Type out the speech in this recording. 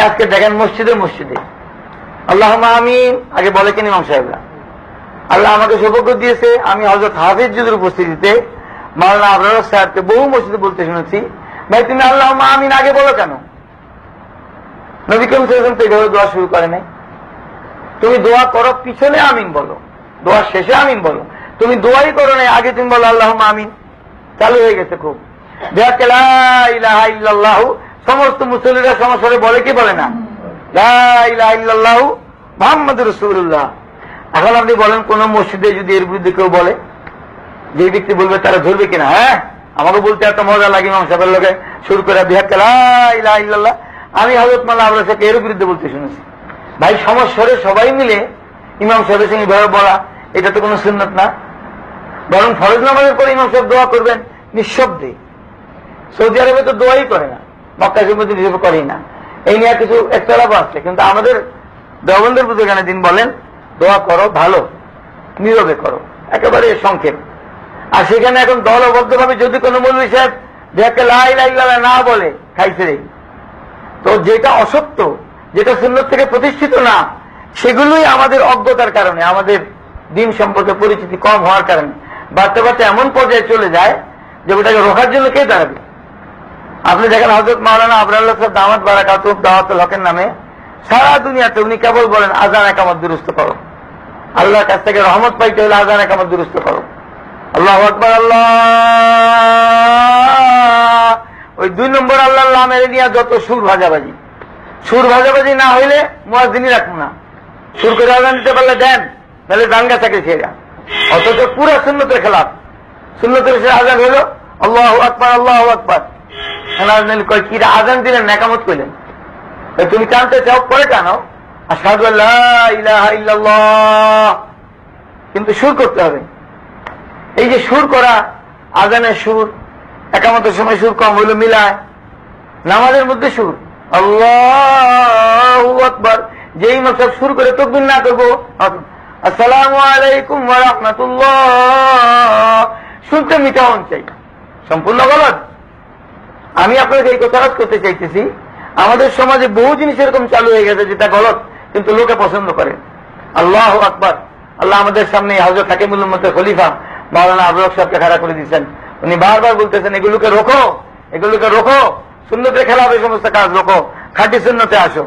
আজকে দেখেন মসজিদে মসজিদে। আল্লাহ আমিন। আগে বলে কিনি ইমাম সাহেবরা? আল্লাহ আমাকে সৌভাগ্য দিয়েছে, আমি হজরত হাফিজ যুদের উপস্থিতিতে, মাওলানা আবরার সাহেবকে বহু মসজিদে বলতে শুনেছি। ভাই, তুমি আল্লাহ আমিন আগে বলো কেন? নবী সাহেব তো এইভাবে দোয়া শুরু করে নাই। তুমি দোয়া করো, পিছনে আমিন বলো। দোয়া শেষে আমিন বলো। তুমি দোয়াই করো নাই, আগে তুমি বলো আল্লাহ আমিন। চালু হয়ে গেছে খুব। দেখাকে ইলাহা ইল্লাল্লাহু সমস্ত মুসলিরা সমস্যারে বলে কি বলে না? ইলাহা ইল্লাল্লাহু এখন আপনি বলেন, কোন মসজিদে যদি এর বিরুদ্ধে কেউ বলে, যে ব্যক্তি বলবে তারা ধরবে কিনা? হ্যাঁ? আমাকে বলতে এত মজা লাগে ইমাম লোকে শুরু করে বিহাক্কে লা আমি হজরত মাল্লা আবুল সাহেবকে এর বিরুদ্ধে বলতে শুনেছি। ভাই, সমস্যারে সবাই মিলে ইমাম সাহেবের সঙ্গে এভাবে বলা, এটা তো কোনো সুন্নত না। বরং ফরজ নামাজের পরে ইমাম সাহেব দোয়া করবেন, নিঃশব্দে। সৌদি আরবে তো দোয়াই করে না। মক্কা মধ্যে হিসেবে করেই না। এই নিয়ে কিছু একতলাপ আসছে কিন্তু আমাদের দেওবন্দের বুঝে দিন বলেন, দোয়া করো, ভালো, নীরবে করো, একেবারে সংক্ষেপ। আর সেখানে এখন দলবদ্ধভাবে যদি কোনো মৌলী সাহেব যাকে লাই লাই না বলে, খাইছে রে। তো যেটা অসত্য, যেটা সুন্নত থেকে প্রতিষ্ঠিত না, সেগুলোই আমাদের অজ্ঞতার কারণে, আমাদের দিন সম্পর্কে পরিচিতি কম হওয়ার কারণে। বাড়তে বাড়তে এমন পর্যায়ে চলে যায় যে ওটাকে রোখার জন্য কে দাঁড়াবে? আপনি দেখেন হজরত মাওলানা আবরাল্লাহ সাহেব দামাত বারাকাত দাওয়াত হকের নামে সারা দুনিয়াতে উনি কেবল বলেন, আজান একামত দুরুস্ত করো। আল্লাহর কাছ থেকে রহমত পাইতে হলে আজান একামত দুরুস্ত করো। আল্লাহ আকবর, আল্লাহ! ওই দুই নম্বর আল্লাহ নামের নিয়ে যত সুর ভাজাবাজি সুর ভাজাবাজি না হইলে মুয়াজিনই রাখব না। সুর করে আজান দিতে পারলে দেন তাহলে দাঙ্গা থাকে সেরা অথচ পুরো সুন্নতের খেলাফ। সুন্নতের সে আজান হলো আল্লাহ আকবর আল্লাহ আকবর। কয় কি আজান দিলেন, নাকামত করলেন? তুমি টানতে চাও, পরে টানো আসাদু কিন্তু সুর করতে হবে। এই যে সুর করা, আজানের সুর, একামতের সময় সুর কম হইল মিলায়। নামাজের মধ্যে সুর। আল্লাহ আকবর। যেই মতলব সুর করে তকবির না করব আসসালামু আলাইকুম রহমতুল্লাহ। শুনতে মিটাউন চাই। সম্পূর্ণ গলত। আমি আপনাকে এই কথা করতে চাইতেছি। আমাদের সমাজে বহু জিনিস এরকম চালু হয়ে গেছে যেটা গলত, কিন্তু লোকে পছন্দ করে। আল্লাহ আকবর। আল্লাহ আমাদের সামনে হাজর হাকিমুল মতো খলিফা, মাওলানা আবরক সাহেবকে খাড়া করে দিচ্ছেন উনি বারবার বলতেছেন, এগুলোকে রোখো এগুলোকে রোখো শূন্যতে খেলা হবে সমস্ত কাজ রোখো খাটি শূন্যতে আসো।